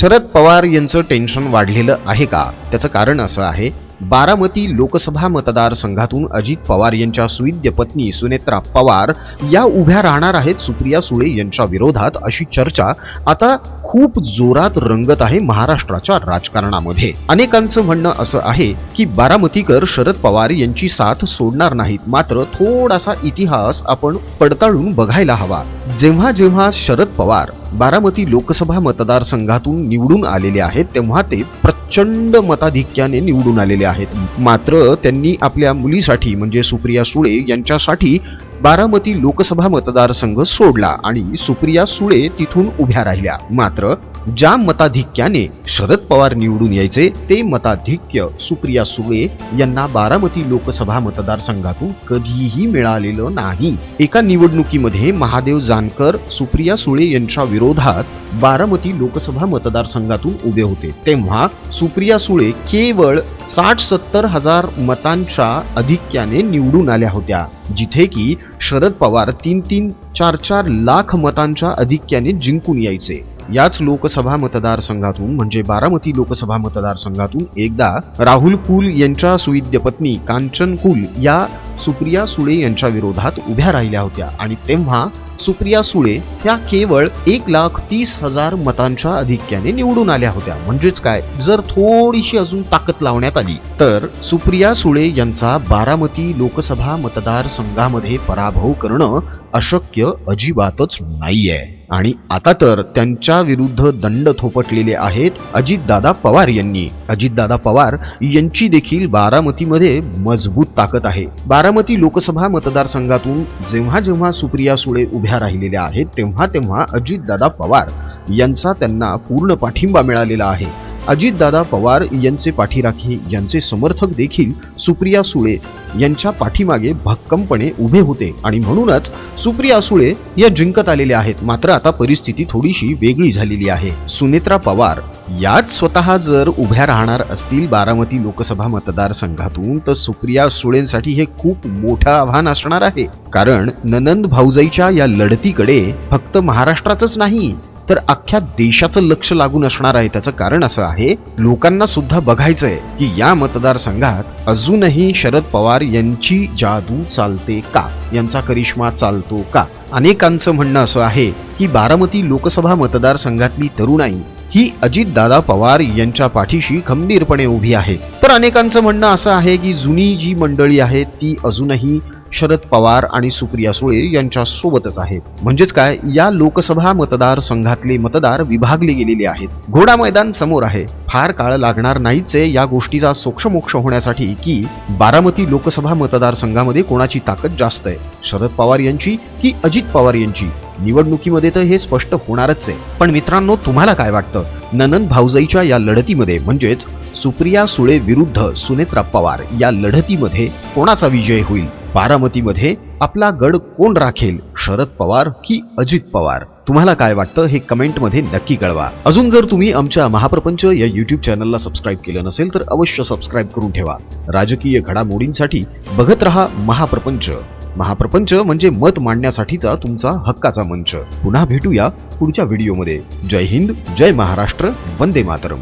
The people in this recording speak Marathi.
शरद पवार यांचं टेन्शन वाढलेलं आहे का? त्याचं कारण असं आहे बारामती लोकसभा मतदारसंघातून अजित पवार यांच्या सुविद्य पत्नी सुनेत्रा पवार या उभ्या राहणार आहेत सुप्रिया सुळे यांच्या विरोधात अशी चर्चा आता खूप जोरात रंगत आहे महाराष्ट्राच्या राजकारणामध्ये. अनेकांचं म्हणणं असं आहे की बारामतीकर शरद पवार यांची साथ सोडणार नाहीत. मात्र थोडासा इतिहास आपण पडताळून बघायला हवा. जेव्हा जेव्हा शरद पवार बारामती लोकसभा मतदारसंघातून निवडून आलेले आहेत तेव्हा ते प्रचंड मताधिक्याने निवडून आलेले आहेत. मात्र त्यांनी आपल्या मुलीसाठी म्हणजे सुप्रिया सुळे यांच्यासाठी बारामती लोकसभा मतदारसंघ सोडला आणि सुप्रिया सुळे तिथून उभ्या राहिल्या. मात्र ज्या मताधिक्याने शरद पवार निवडून यायचे ते मताधिक्य सुप्रिया सुळे यांना बारामती लोकसभा मतदारसंघातून कधीही मिळालेलं नाही. एका निवडणुकीमध्ये महादेव जानकर सुप्रिया सुळे यांच्या विरोधात बारामती लोकसभा मतदारसंघातून उभे होते. तेव्हा सुप्रिया सुळे केवळ साठ सत्तर हजार मतांच्या अधिक्याने निवडून आल्या होत्या जिथे की शरद पवार तीन तीन चार चार लाख मतांच्या अधिक्याने जिंकून यायचे. याच लोकसभा मतदारसंघातून म्हणजे बारामती लोकसभा मतदारसंघातून एकदा राहुल कुल यांच्या सुविद्य पत्नी कांचन कुल या सुप्रिया सुळे यांच्या विरोधात उभ्या राहिल्या होत्या. आणि तेव्हा सुप्रिया सुळे ह्या केवळ एक लाख तीस हजार मतांच्या अधिक्याने निवडून आल्या होत्या. म्हणजेच काय? जर थोडीशी अजून ताकद लावण्यात आली तर सुप्रिया सुळे यांचा बारामती लोकसभा मतदारसंघामध्ये पराभव करणं अशक्य अजिबातच नाहीये. आणि आता तर त्यांच्या विरुद्ध दंड थोपटलेले आहेत अजितदादा पवार यांनी. अजितदादा पवार यांची देखील बारामतीमध्ये मजबूत ताकद आहे. बारामती लोकसभा मतदारसंघातून जेव्हा जेव्हा सुप्रिया सुळे उभ्या राहिलेल्या आहेत तेव्हा तेव्हा अजितदादा पवार यांचा त्यांना पूर्ण पाठिंबा मिळालेला आहे. अजितदादा पवार यांचे पाठीराखे यांचे समर्थक देखील सुप्रिया सुळे यांच्या पाठीमागे भक्कमपणे उभे होते. आणि म्हणूनच सुप्रिया सुळे या जिंकत आलेल्या आहेत. मात्र आता परिस्थिती थोडीशी वेगळी झालेली आहे. सुनेत्रा पवार याच स्वतः जर उभ्या राहणार असतील बारामती लोकसभा मतदारसंघातून तर सुप्रिया सुळेंसाठी हे खूप मोठं आव्हान असणार आहे. कारण ननंद भाऊजाईच्या या लढतीकडे फक्त महाराष्ट्राचंच नाही तर अख्ख्या देशाचं लक्ष लागून असणार आहे. त्याचं कारण असं आहे लोकांना सुद्धा बघायचंय की या मतदारसंघात अजूनही शरद पवार यांची जादू चालते का? यांचा करिश्मा चालतो का? अनेकांचं म्हणणं असं आहे की बारामती लोकसभा मतदारसंघातली तरुणाई ही अजितदादा पवार यांच्या पाठीशी खंबीरपणे उभी आहे. तर अनेकांचं म्हणणं असं आहे की जुनी जी मंडळी आहे ती अजूनही शरद पवार आणि सुप्रिया सुळे यांच्या सोबतच आहेत. म्हणजेच काय या लोकसभा मतदारसंघातले मतदार विभागले गेलेले आहेत. घोडा मैदान समोर आहे. फार काळ लागणार नाहीच या गोष्टीचा सोक्षमोक्ष होण्यासाठी की बारामती लोकसभा मतदारसंघामध्ये कोणाची ताकद जास्त आहे? शरद पवार यांची की अजित पवार यांची? निवडणुकीमध्ये तर हे स्पष्ट होणारच आहे. पण मित्रांनो तुम्हाला काय वाटतं? ननंद भाऊजाईच्या या लढतीमध्ये म्हणजेच सुप्रिया सुळे विरुद्ध सुनेत्रा पवार या लढतीमध्ये कोणाचा विजय होईल? बारामतीमध्ये आपला गड कोण राखेल? शरद पवार की अजित पवार? तुम्हाला काय वाटतं हे कमेंटमध्ये नक्की कळवा. अजून जर तुम्ही आमच्या महाप्रपंच या युट्यूब चॅनलला सबस्क्राईब केलं नसेल तर अवश्य सबस्क्राईब करून ठेवा. राजकीय घडामोडींसाठी बघत रहा महाप्रपंच. महाप्रपंच म्हणजे मत मांडण्यासाठीचा तुमचा हक्काचा मंच. पुन्हा भेटूया पुढच्या व्हिडिओमध्ये जय हिंद जय महाराष्ट्र वंदे मातरम.